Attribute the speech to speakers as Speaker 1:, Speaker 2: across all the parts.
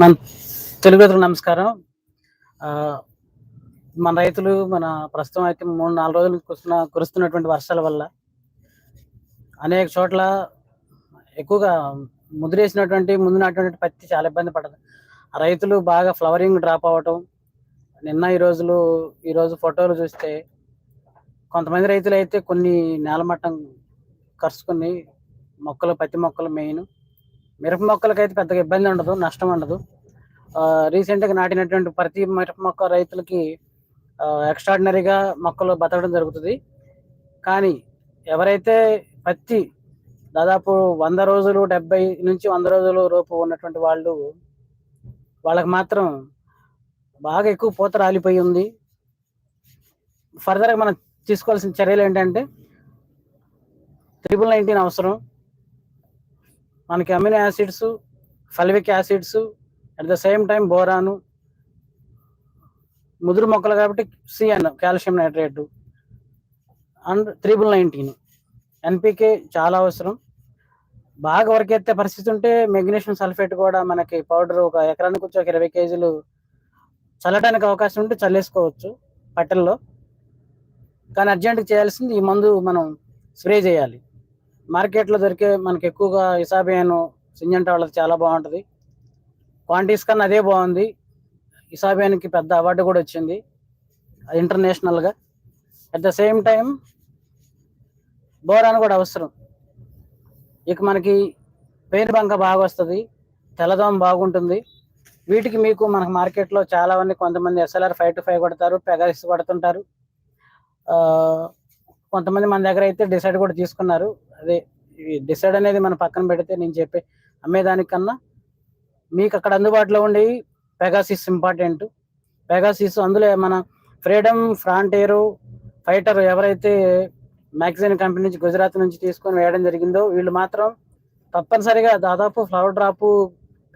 Speaker 1: మన తెలుగు రైతులకు నమస్కారం. మన రైతులు మన ప్రస్తుతం అయితే మూడు నాలుగు రోజులు కురుస్తున్న కురుస్తున్నటువంటి వర్షాల వల్ల అనేక చోట్ల ఎక్కువగా ముదిరేసినటువంటి ముందు నాటినటువంటి పత్తి చాలా ఇబ్బంది పడదు. ఆ రైతులు బాగా ఫ్లవరింగ్ డ్రాప్ అవ్వటం నిన్న ఈ రోజులు ఈ రోజు ఫోటోలు చూస్తే కొంతమంది రైతులు అయితే కొన్ని నేలమట్టం కరుచుకుని మొక్కలు పత్తి మొక్కలు మెయిన్ మిరప మొక్కలకైతే పెద్దగా ఇబ్బంది ఉండదు నష్టం ఉండదు. రీసెంట్గా నాటినటువంటి ప్రతి మిరప మొక్క రైతులకి ఎక్స్ట్రాడినరీగా మొక్కలు బతకడం జరుగుతుంది. కానీ ఎవరైతే పత్తి దాదాపు వంద రోజులు డెబ్బై నుంచి వంద రోజులు రూపు ఉన్నటువంటి వాళ్ళు వాళ్ళకి మాత్రం బాగా ఎక్కువ పూత రాలిపోయి ఉంది. ఫర్దర్గా మనం తీసుకోవాల్సిన చర్యలు ఏంటంటే త్రిబుల్ నైన్టీన్ అవసరం. మనకి amino acids fulvic acids at the same time boron ముదురు మొక్కలు కాబట్టి CN calcium nitrate and triple nineteen. NPK చాలా అవసరం. బాగా వరకెత్తే పరిస్థితి ఉంటే మెగ్నీషియం సల్ఫేట్ కూడా మనకి పౌడర్ ఒక ఎకరానికి వచ్చి ఒక ఇరవై కేజీలు చల్లడానికి అవకాశం ఉంటే చల్లేసుకోవచ్చు పట్టెల్లో. కానీ అర్జెంట్గా చేయాల్సింది ఈ మందు మనం స్ప్రే చేయాలి. మార్కెట్లో దొరికే మనకి ఎక్కువగా ఇసాబియాను సింజంటా వాళ్ళది చాలా బాగుంటుంది. క్వాంటిటీస్ కన్నా అదే బాగుంది. ఇసాబియానికి పెద్ద అవార్డు కూడా వచ్చింది. అది ఇంటర్నేషనల్గా. At the same time boron కూడా అవసరం. ఇక మనకి పేరు బంక బాగా వస్తుంది. తెల్లదోమ బాగుంటుంది. వీటికి మీకు మనకు మార్కెట్లో చాలామంది కొంతమంది ఎస్ఎల్ఆర్ ఫైవ్ టు ఫైవ్ కొడతారు పెగాసిస్ కొడుతుంటారు. కొంతమంది మన దగ్గర అయితే డిసైడ్ కూడా తీసుకున్నారు. అదే డిసైడ్ అనేది మనం పక్కన పెడితే నేను చెప్పే అమ్మేదానికన్నా మీకు అక్కడ అందుబాటులో ఉండేవి పెగాసిస్ ఇంపార్టెంట్ పెగాసిస్ అందులో మన ఫ్రీడమ్ ఫ్రాంటేరు ఫైటర్ ఎవరైతే మ్యాగజైన్ కంపెనీ నుంచి గుజరాత్ నుంచి తీసుకొని వేయడం జరిగిందో వీళ్ళు మాత్రం తప్పనిసరిగా దాదాపు ఫ్లవర్ డ్రాప్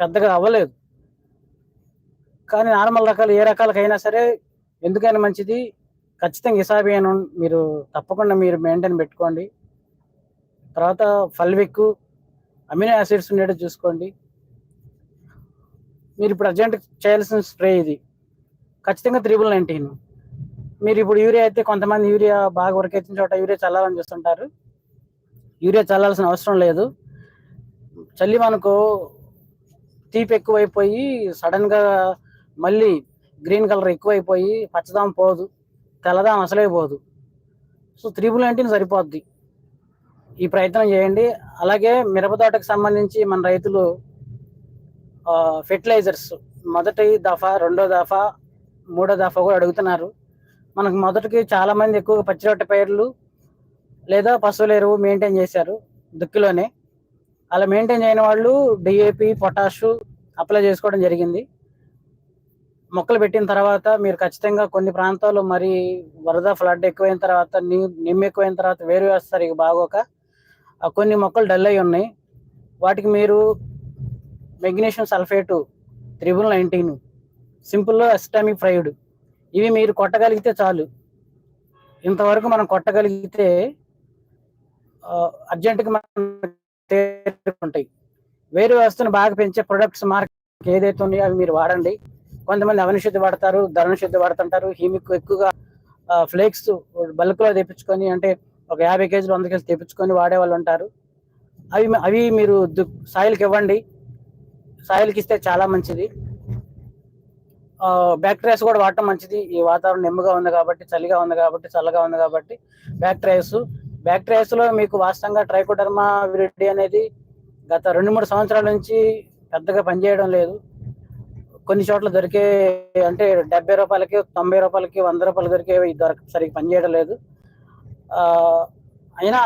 Speaker 1: పెద్దగా అవ్వలేదు. కానీ నార్మల్ రకాలు ఏ రకాలకైనా సరే ఎందుకైనా మంచిది? ఖచ్చితంగా ఇసాబియన్ మీరు తప్పకుండా మీరు మెయింటైన్ పెట్టుకోండి. తర్వాత ఫల్విక్ అమినో యాసిడ్స్ ఉండేది చూసుకోండి. మీరు ఇప్పుడు అర్జెంట్ చేయాల్సిన స్ప్రే ఇది. ఖచ్చితంగా త్రిబుల్ నైన్టీన్. మీరు ఇప్పుడు యూరియా అయితే కొంతమంది యూరియా బాగా ఉరకెత్తిన చోట యూరియా చల్లాలని చూస్తుంటారు. యూరియా చల్లాల్సిన అవసరం లేదు. చల్లి మనకు తీపి ఎక్కువైపోయి సడన్గా మళ్ళీ గ్రీన్ కలర్ ఎక్కువైపోయి పచ్చదాం పోదు. తెల్లదాం అసలే పోదు. సో త్రిబుల్ నైన్టీన్ సరిపోద్ది. ఈ ప్రయత్నం చేయండి. అలాగే మిరప తోటకు సంబంధించి మన రైతులు ఫెర్టిలైజర్స్ మొదటి దఫా రెండో దఫా మూడో దఫా కూడా అడుగుతున్నారు. మనకు మొదటికి చాలామంది ఎక్కువ ఎక్కువగా పచ్చిరొట్ట పైర్లు లేదా పశువుల ఎరువు మెయింటైన్ చేశారు దుక్కిలోనే. అలా మెయింటైన్ చేయని వాళ్ళు డిఏపి పొటాషు అప్లై చేసుకోవడం జరిగింది. మొక్కలు పెట్టిన తర్వాత మీరు ఖచ్చితంగా కొన్ని ప్రాంతాల్లో మరి వరద ఫ్లడ్ ఎక్కువైన తర్వాత నిమ్మ ఎక్కువైన తర్వాత వేరు వేస్తారు ఇక బాగోక. ఆ కొన్ని మొక్కలు డల్ అయి ఉన్నాయి. వాటికి మీరు మెగ్నీషియం సల్ఫేటు త్రిబుల్ నైన్టీన్ సింపుల్లో అస్టామిక్ ఫ్రైడ్ ఇవి మీరు కొట్టగలిగితే చాలు. ఇంతవరకు మనం కొట్టగలిగితే అర్జెంటుగా మనం ఉంటాయి వేరు వ్యవస్థను బాగా పెంచే ప్రొడక్ట్స్ మార్కెట్ ఏదైతే ఉన్నాయో అవి మీరు వాడండి. కొంతమంది అవనిశుద్ధి వాడతారు ధరణశుద్ధి వాడుతుంటారు. హీమిక్ ఎక్కువగా ఫ్లేక్స్ బల్క్లో తెప్పించుకొని అంటే ఒక యాభై కేజీలు వంద కేజీలు తెప్పించుకొని వాడే వాళ్ళు ఉంటారు. అవి అవి మీరు సాయిల్కి ఇవ్వండి. సాయిల్కి ఇస్తే చాలా మంచిది. బ్యాక్టీరియాస్ కూడా వాడటం మంచిది. ఈ వాతావరణం నిమ్మగా ఉంది కాబట్టి చలిగా ఉంది కాబట్టి చల్లగా ఉంది కాబట్టి బ్యాక్టీరియాస్ బ్యాక్టీరియాస్లో మీకు వాస్తవంగా ట్రైకోడర్మా విరిడి అనేది గత రెండు మూడు సంవత్సరాల నుంచి పెద్దగా పనిచేయడం లేదు. కొన్ని చోట్ల దొరికే అంటే డెబ్బై రూపాయలకి తొంభై రూపాయలకి వంద రూపాయలు దొరికే దొరక సరిగ్గా పనిచేయడం లేదు. అయినా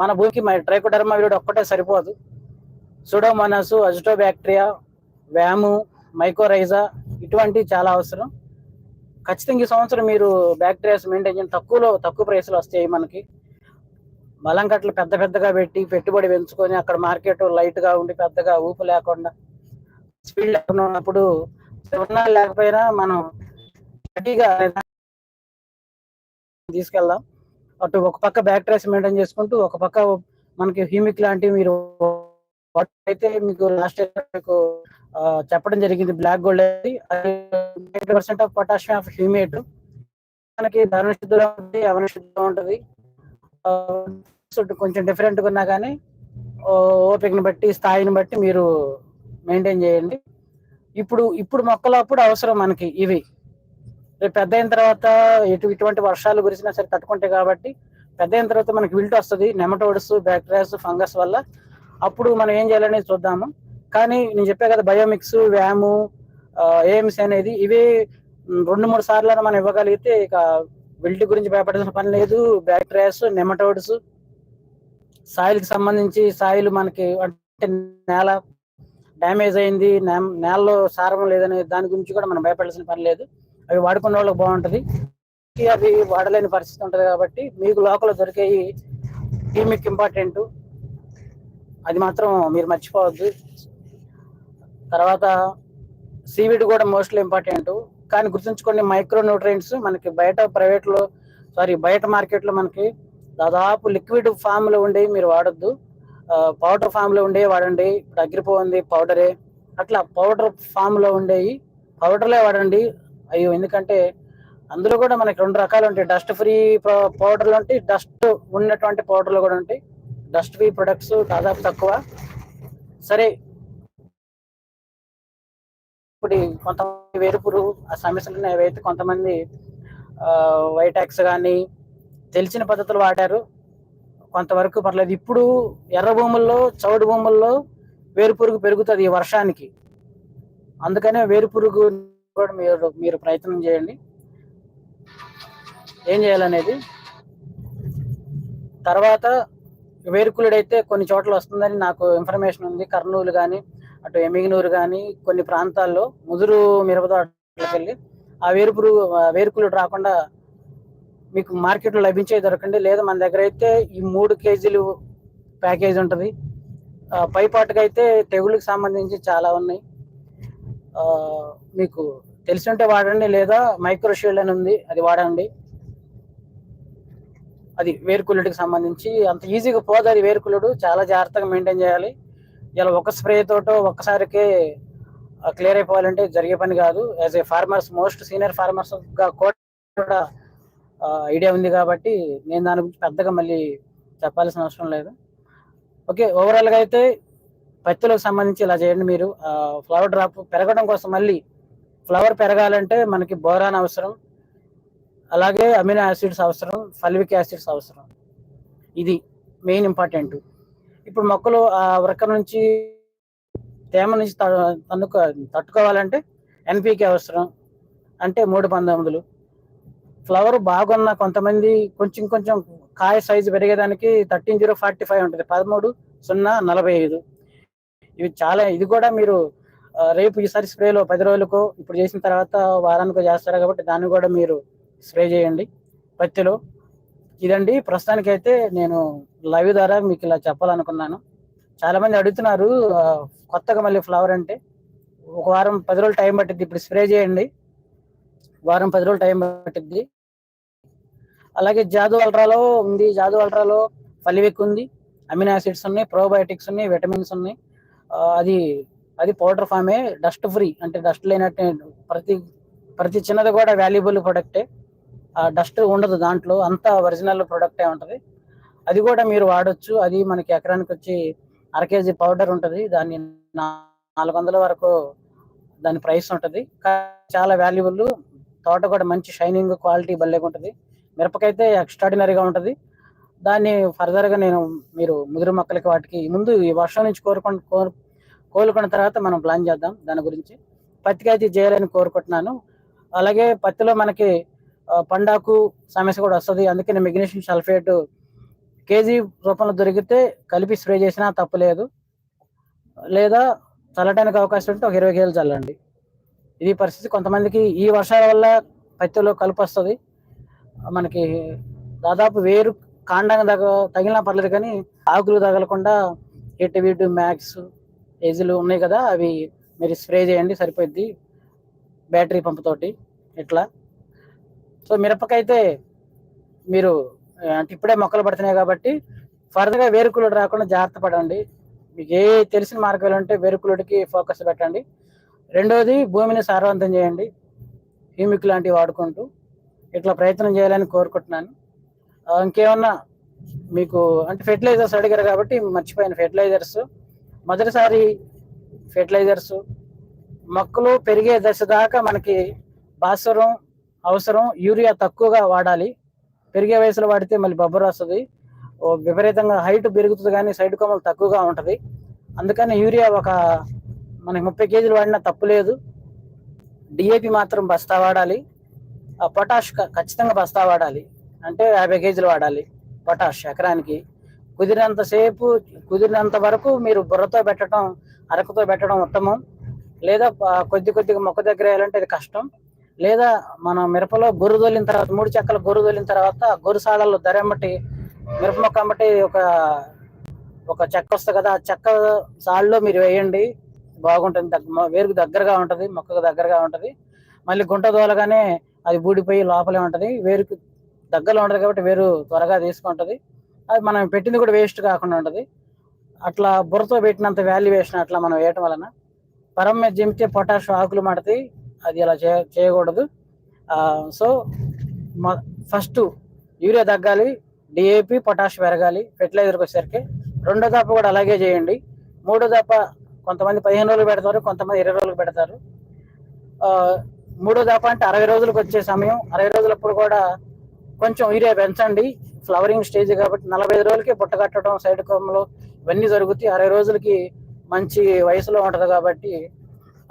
Speaker 1: మన భూమికి మన ట్రైకోడర్మా విరిడి ఒక్కటే సరిపోదు. సుడోమోనాస్ అజిటో బ్యాక్టీరియా వ్యాము మైకోరైజా ఇటువంటి చాలా అవసరం. ఖచ్చితంగా ఈ సంవత్సరం మీరు బ్యాక్టీరియాస్ మెయింటైన్ చేయండి. తక్కువలో తక్కువ ప్రైస్లో వస్తాయి మనకి. బలం కట్టలు పెద్ద పెద్దగా పెట్టి పెట్టుబడి పెంచుకొని అక్కడ మార్కెట్ లైట్గా ఉండి పెద్దగా ఊపు లేకుండా స్పీడ్ లేకుండా ఉన్నప్పుడు ఉన్నా లేకపోయినా మనం గట్టిగా తీసుకెళ్దాం. అటు ఒక పక్క బ్యాక్టీరియాస్ మెయింటైన్ చేసుకుంటూ ఒక పక్క మనకి హ్యూమిక్ లాంటివి మీరు అయితే మీకు లాస్ట్ ఇయర్ మీకు చెప్పడం జరిగింది బ్లాక్ గోల్డ్ అది percent of potassium of humate మనకి ధన శుద్ధిలో ఉంటుంది అవన శుద్ధిలో ఉంటుంది. కొంచెం డిఫరెంట్గా ఉన్నా కానీ ఓపికను బట్టి స్థాయిని బట్టి మీరు మెయింటైన్ చేయండి. ఇప్పుడు ఇప్పుడు మొక్కలు అప్పుడు అవసరం మనకి ఇవి. రేపు పెద్ద అయిన తర్వాత ఎటు ఇటువంటి వర్షాలు గురిసినా సరే తట్టుకుంటాయి కాబట్టి పెద్ద అయిన తర్వాత మనకి విల్ట్ వస్తుంది నెమటోడ్స్ బ్యాక్టీరియాస్ ఫంగస్ వల్ల. అప్పుడు మనం ఏం చేయాలనేది చూద్దాము. కానీ నేను చెప్పే కదా బయోమిక్స్ వ్యాము ఏఎంసీ అనేది ఇవి రెండు మూడు సార్లు మనం ఇవ్వగలిగితే ఇక విల్ట్ గురించి భయపడాల్సిన పని లేదు. బ్యాక్టీరియాస్ నెమటోడ్స్ సాయిల్కి సంబంధించి సాయిల్ మనకి అంటే నేల డ్యామేజ్ అయింది నేలలో సారం లేదనే దాని గురించి కూడా మనం భయపడాల్సిన పని లేదు. అవి వాడుకున్న వాళ్ళకి బాగుంటుంది. అవి వాడలేని పరిస్థితి ఉంటుంది కాబట్టి మీకు లోకల్ దొరికేవి టీమిక్ ఇంపార్టెంట్. అది మాత్రం మీరు మర్చిపోవద్దు. తర్వాత సీవీడ్ కూడా మోస్ట్లీ ఇంపార్టెంట్. కానీ గుర్తుంచుకోండి మైక్రో న్యూట్రియంట్స్ మనకి బయట ప్రైవేట్లో సారీ బయట మార్కెట్లో మనకి దాదాపు లిక్విడ్ ఫామ్లో ఉండేవి మీరు వాడొద్దు. పౌడర్ ఫామ్లో ఉండేవి వాడండి. ఇప్పుడు అగ్రిపో ఉంది పౌడరే అట్లా పౌడర్ ఫామ్లో ఉండేవి పౌడర్లే వాడండి. అయ్యో ఎందుకంటే అందులో కూడా మనకి రెండు రకాలు ఉంటాయి. డస్ట్ ఫ్రీ పౌడర్లు ఉంటాయి. డస్ట్ ఉన్నటువంటి పౌడర్లు కూడా ఉంటాయి. డస్ట్ ఫ్రీ ప్రొడక్ట్స్ దాదాపు తక్కువ. సరే. ఇప్పుడు కొంతమంది వేరుపురు ఆ సమస్యలు ఏవైతే అవైతే కొంతమంది వైటాక్స్ కానీ తెలిసిన పద్ధతులు వాడారు. కొంతవరకు పర్లేదు. ఇప్పుడు ఎర్ర భూముల్లో చౌడు భూముల్లో వేరుపురుగు పెరుగుతుంది ఈ వర్షానికి. అందుకనే వేరుపురుగు కూడా మీరు మీరు ప్రయత్నం చేయండి. ఏం చేయాలనేది? తర్వాత వేరుకులుడైతే కొన్ని చోట్ల వస్తుందని నాకు ఇన్ఫర్మేషన్ ఉంది. కర్నూలు కానీ అటు ఎమిగినూరు కానీ కొన్ని ప్రాంతాల్లో ముదురు మిరపతోటలకు వెళ్ళి ఆ వేరుపురుగు ఆ వేరుకులుడు రాకుండా మీకు మార్కెట్లో లభించే దొరకండి. లేదా మన దగ్గర అయితే ఈ మూడు కేజీలు ప్యాకేజ్ ఉంటుంది. పైపాటుగా అయితే తెగుళ్ళకి సంబంధించి చాలా ఉన్నాయి. మీకు తెలిసి ఉంటే వాడండి లేదా మైక్రోషీల్డ్ అని ఉంది అది వాడండి. అది వేరుకులుడికి సంబంధించి అంత ఈజీగా పోదు అది వేరుకులుడు చాలా జాగ్రత్తగా మెయింటైన్ చేయాలి. ఇలా ఒక స్ప్రే తోటో ఒక్కసారికే క్లియర్ అయిపోవాలంటే జరిగే పని కాదు. As a farmers most senior farmers కూడా ఐడియా ఉంది కాబట్టి నేను దాని గురించి పెద్దగా మళ్ళీ చెప్పాల్సిన అవసరం లేదు. ఓకే ఓవరాల్గా అయితే పత్తిలకు సంబంధించి ఇలా చేయండి మీరు. ఫ్లవర్ డ్రాప్ పెరగడం కోసం మళ్ళీ ఫ్లవర్ పెరగాలంటే మనకి బోరాన్ అవసరం. అలాగే అమినో యాసిడ్స్ అవసరం ఫల్విక్ యాసిడ్స్ అవసరం. ఇది మెయిన్ ఇంపార్టెంట్ ఇప్పుడు మొక్కలు ఆ వృక్క నుంచి తేమ నుంచి త- తన్నుకో తట్టుకోవాలంటే ఎన్పికే అవసరం. అంటే మూడు పంతొమ్మిదిలు ఫ్లవర్ బాగున్న కొంతమంది కొంచెం కొంచెం కాయ సైజు పెరిగేదానికి థర్టీన్ జీరో ఫార్టీ ఫైవ్ ఉంటుంది. పదమూడు సున్నా నలభై ఐదు. ఇవి చాలా ఇది కూడా మీరు రేపు ఈసారి స్ప్రేలో పది రోజులకు ఇప్పుడు చేసిన తర్వాత వారానికి చేస్తారు కాబట్టి దాన్ని కూడా మీరు స్ప్రే చేయండి. పత్తిలో. ఇదండి ప్రస్తుతానికి అయితే నేను లైవ్ ద్వారా మీకు ఇలా చెప్పాలనుకున్నాను. చాలా మంది అడుగుతున్నారు కొత్తగా మళ్ళీ ఫ్లవర్ అంటే ఒక వారం పది రోజులు టైం పట్టింది ఇప్పుడు స్ప్రే చేయండి. వారం పది రోజులు టైం పట్టింది అలాగే జాదు అల్ట్రాలో ఉంది జాదు అల్ట్రాలో ఫలివిక్ ఉంది అమినో యాసిడ్స్ ఉన్నాయి ప్రోబయోటిక్స్ ఉన్నాయి విటమిన్స్ ఉన్నాయి. అది అది పౌడర్ ఫామే డస్ట్ ఫ్రీ అంటే డస్ట్ లేనట్టు ప్రతి ప్రతి చిన్నది కూడా వాల్యుబుల్ ప్రొడక్టే. ఆ డస్ట్ ఉండదు దాంట్లో అంతా ఒరిజినల్ ప్రొడక్టే ఉంటుంది. అది కూడా మీరు వాడొచ్చు అది మనకి ఎకరానికి వచ్చి అర కేజీ పౌడర్ ఉంటుంది దాన్ని నా- నాలుగు వందల వరకు దాని ప్రైస్ ఉంటుంది. చాలా వాల్యుబుల్ తోట కూడా మంచి షైనింగ్ క్వాలిటీ భలేగా ఉంటుంది మిరపకైతే ఎక్స్ట్రాడినరీగా ఉంటుంది. దాన్ని ఫర్దర్గా నేను మీరు ముదురు మొక్కలకి వాటికి ముందు ఈ వర్షం నుంచి కోరుకొని కోరు కోలుకున్న తర్వాత మనం ప్లాన్ చేద్దాం దాని గురించి. పత్తికి అయితే చేయాలని కోరుకుంటున్నాను. అలాగే పత్తిలో మనకి పండాకు సమస్య కూడా వస్తుంది. అందుకని మెగ్నీషియం సల్ఫేట్ కేజీ రూపంలో దొరికితే కలిపి స్ప్రే చేసినా తప్పులేదు లేదా. చల్లడానికి అవకాశం ఉంటే ఒక ఇరవై కేజీలు చల్లండి. ఇది పరిస్థితి. కొంతమందికి ఈ వర్షాల వల్ల పత్తిలో కలుపు వస్తుంది. మనకి దాదాపు వేరు కాండం తగ తగిలినా పర్లేదు కానీ ఆకులు తగలకుండా హిట్ మ్యాక్స్ ఏజీలు ఉన్నాయి కదా అవి మీరు స్ప్రే చేయండి సరిపోద్ది బ్యాటరీ పంపుతోటి ఇట్లా సో మిరపకైతే మీరు అంటే ఇప్పుడే మొక్కలు పడుతున్నాయి కాబట్టి ఫర్దర్గా వేరుకులు రాకుండా జాగ్రత్త పడండి. మీకు ఏ తెలిసిన మార్గాలు ఉంటే వేరుకులుడికి ఫోకస్ పెట్టండి. రెండవది భూమిని సారవంతం చేయండి. హ్యూమిక్ లాంటివి వాడుకుంటూ ఇట్లా ప్రయత్నం చేయాలని కోరుకుంటున్నాను. ఇంకేమన్నా మీకు అంటే ఫెర్టిలైజర్స్ అడిగారు కాబట్టి మర్చిపోయాను. ఫెర్టిలైజర్స్ మొదటిసారి ఫెర్టిలైజర్స్ మొక్కలు పెరిగే దశ దాకా మనకి భాస్వరం అవసరం యూరియా తక్కువగా వాడాలి. పెరిగే వయసులో వాడితే మళ్ళీ బొబ్బరు వస్తుంది. ఓ విపరీతంగా హైట్ పెరుగుతుంది కానీ సైడ్ కొమ్మలు తక్కువగా ఉంటుంది. అందుకని యూరియా ఒక మనకి ముప్పై కేజీలు వాడినా తప్పు లేదు. డిఏపి మాత్రం బస్తా వాడాలి. పొటాష్ ఖచ్చితంగా బస్తా వాడాలి. అంటే యాభై కేజీలు వాడాలి పొటాష్ ఎకరానికి. కుదిరినంతసేపు కుదిరినంత వరకు మీరు బుర్రతో పెట్టడం అరకుతో పెట్టడం ఉత్తమం. లేదా కొద్ది కొద్దిగా మొక్క దగ్గర వేయాలంటే అది కష్టం. లేదా మన మిరపలో గొర్రు తోలిన తర్వాత మూడు చెక్కలు గొర్రు తోలిన తర్వాత గొర్రు సాడల్లో ధరమ్మటి మిరప మొక్క అమ్మటి ఒక ఒక చెక్క వస్తుంది కదా ఆ చెక్క సాళ్ళలో మీరు వేయండి. బాగుంటుంది. దగ్గ వేరుకు దగ్గరగా ఉంటుంది మొక్కకు దగ్గరగా ఉంటుంది. మళ్ళీ గుంట దోలగానే అది బూడిపోయి లోపలే ఉంటుంది. వేరుకు దగ్గరలో ఉంటుంది కాబట్టి వేరు త్వరగా తీసుకుంటుంది. అది మనం పెట్టింది కూడా వేస్ట్ కాకుండా ఉంటుంది. అట్లా బుర్రతో పెట్టినంత వాల్యుయేషన్ అట్లా మనం వేయటం వలన పరం మీద జిమితే పొటాష్ ఆకులు మడతాయి అది ఇలా చేయ చేయకూడదు. సో ఫస్ట్ యూరియా తగ్గాలి డిఏపి పొటాష్ పెరగాలి ఫెర్టిలైజర్కి వచ్చేసరికి రెండో దప్ప కూడా అలాగే చేయండి. మూడో దప్ప కొంతమంది పదిహేను రోజులు పెడతారు కొంతమంది ఇరవై రోజులు పెడతారు. మూడో దాపా అంటే అరవై రోజులకు వచ్చే సమయం. అరవై రోజులప్పుడు కూడా కొంచెం యూరియా పెంచండి. ఫ్లవరింగ్ స్టేజ్ కాబట్టి నలభై రోజులకి బుట్ట కట్టడం సైడ్ కొమ్మలు ఇవన్నీ జరుగుతాయి. అరవై రోజులకి మంచి వయసులో ఉంటుంది కాబట్టి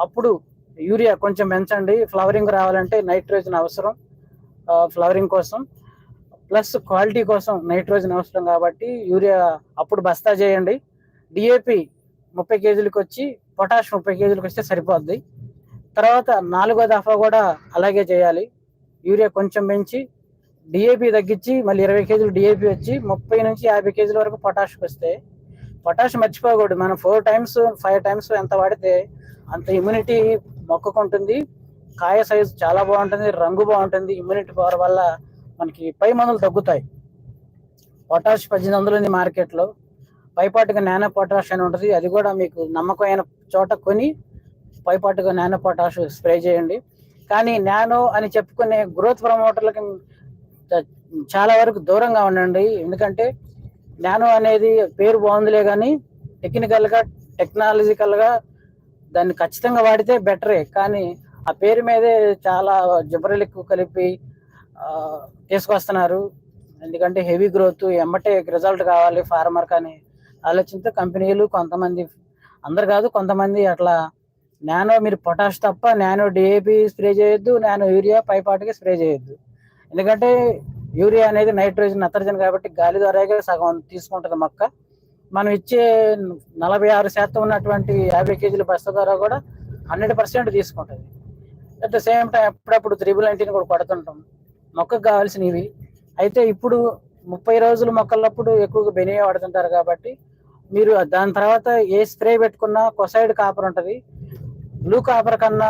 Speaker 1: అప్పుడు యూరియా కొంచెం పెంచండి. ఫ్లవరింగ్ రావాలంటే నైట్రోజన్ అవసరం. ఫ్లవరింగ్ కోసం. ప్లస్ క్వాలిటీ కోసం నైట్రోజన్ అవసరం కాబట్టి యూరియా అప్పుడు బస్తా చేయండి. డిఏపి ముప్పై కేజీలకు వచ్చి పొటాష్ ముప్పై కేజీలకు వస్తే సరిపోద్ది. తర్వాత నాలుగో దఫా కూడా అలాగే చేయాలి. యూరియా కొంచెం పెంచి డిఏపి తగ్గించి మళ్ళీ ఇరవై కేజీలు డిఏపి వచ్చి ముప్పై నుంచి యాభై కేజీల వరకు పొటాష్ వస్తే పొటాష్ మర్చిపోకూడదు. మనం ఫోర్ టైమ్స్ ఫైవ్ టైమ్స్ ఎంత వాడితే అంత ఇమ్యూనిటీ మొక్కకు ఉంటుంది. కాయ సైజు చాలా బాగుంటుంది రంగు బాగుంటుంది. ఇమ్యూనిటీ పవర్ వల్ల మనకి పై మందులు తగ్గుతాయి. పొటాష్ పద్దెనిమిది వందలు ఉంది మార్కెట్లో పైపాటుగా నానో పొటాష్ అని ఉంటుంది. అది కూడా మీకు నమ్మకమైన చోట కొని పైపాటుగా నానో పొటాష్ స్ప్రే చేయండి. కానీ నానో అని చెప్పుకునే గ్రోత్ ప్రమోటర్లకి చాలా వరకు దూరంగా ఉండండి. ఎందుకంటే నానో అనేది పేరు బాగుందిలే కానీ టెక్నికల్గా టెక్నాలజికల్గా దాన్ని ఖచ్చితంగా వాడితే బెటరే. కానీ ఆ పేరు మీదే చాలా జబరలిక్ కలిపి తీసుకొస్తున్నారు. ఎందుకంటే హెవీ గ్రోత్ ఎమ్మటే రిజల్ట్ కావాలి ఫార్మర్ కానీ ఆలోచనతో కంపెనీలు కొంతమంది అందరు కాదు కొంతమంది అట్లా నానో మీరు పొటాష్ తప్ప నానో డిఏపి స్ప్రే చేయొద్దు నానో యూరియా పైపాటికి స్ప్రే చేయొద్దు. ఎందుకంటే యూరియా అనేది నైట్రోజన్ నత్రజన్ కాబట్టి గాలి ద్వారాగా సగం తీసుకుంటుంది మొక్క. మనం ఇచ్చే నలభై ఆరు శాతం ఉన్నటువంటి యాభై కేజీల బస్సు ద్వారా కూడా హండ్రెడ్ పర్సెంట్ తీసుకుంటుంది. అట్ ద సేమ్ టైం అప్పుడప్పుడు త్రిబుల్ నైన్టీన్ కూడా కొడుతుంటాం. మొక్కకు కావాల్సినవి. అయితే ఇప్పుడు ముప్పై రోజులు మొక్కలప్పుడు ఎక్కువగా బెనియా వాడుతుంటారు కాబట్టి మీరు దాని తర్వాత ఏ స్ప్రే పెట్టుకున్నా కొసైడ్ కాపర్ ఉంటుంది. బ్లూ కాపర్ కన్నా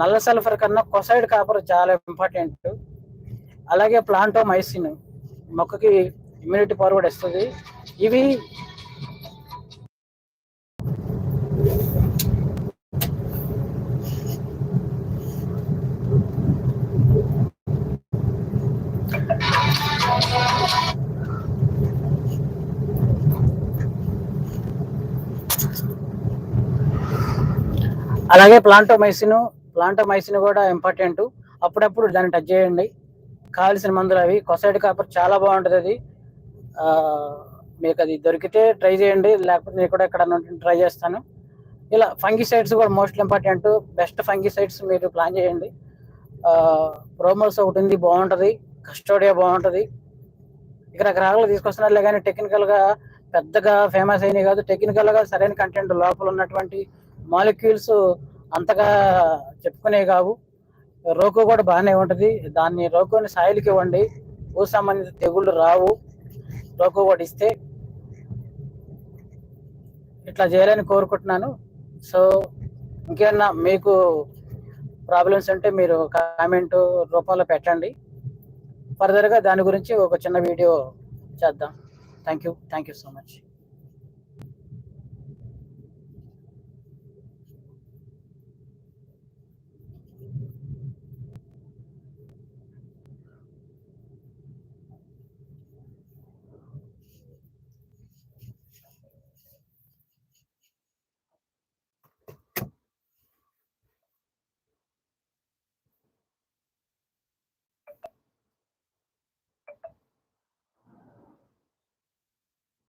Speaker 1: నల్ల సల్ఫర్ కన్నా కొసైడ్ కాపర్ చాలా ఇంపార్టెంట్ అలాగే ప్లాంటో మైసిన్ మొక్కకి ఇమ్యూనిటీ పవర్ కూడా ఇస్తుంది. ఇవి అలాగే ప్లాంటోమైసిన్ ప్లాంటోమైసిన్ కూడా ఇంపార్టెంట్ అప్పుడప్పుడు దాన్ని టచ్ చేయండి. కావాల్సిన మందులు అవి. కొసైడ్ కాపర్ చాలా బాగుంటుంది అది. మీకు అది దొరికితే ట్రై చేయండి. లేకపోతే నేను కూడా ఇక్కడ ట్రై చేస్తాను. ఇలా ఫంగిసైడ్స్ కూడా మోస్ట్ ఇంపార్టెంట్ బెస్ట్ ఫంగిసైడ్స్ మీరు ప్లాన్ చేయండి. ప్రోమోస్ ఒకటి ఉంది బాగుంటుంది. కస్టోడియా బాగుంటుంది. ఇక్కడ రకరకాలు తీసుకొస్తున్నారు. కానీ టెక్నికల్గా పెద్దగా ఫేమస్ అయినాయి కాదు. టెక్నికల్గా సరైన కంటెంట్ లోపల ఉన్నటువంటి మాలిక్యూల్స్ అంతగా చెప్పుకునే కావు. రోకో కూడా బాగానే ఉంటుంది. దాన్ని రోకోని సాయిల్కి ఇవ్వండి. భూ సంబంధిత తెగుళ్ళు రావు. రోకో కూడా ఇస్తే ఇట్లా చేయాలని కోరుకుంటున్నాను. సో ఇంకేమన్నా మీకు ప్రాబ్లమ్స్ ఉంటే మీరు కామెంట్ రూపంలో పెట్టండి. ఫర్దర్గా దాని గురించి ఒక చిన్న వీడియో చేద్దాం. Thank you thank you so much.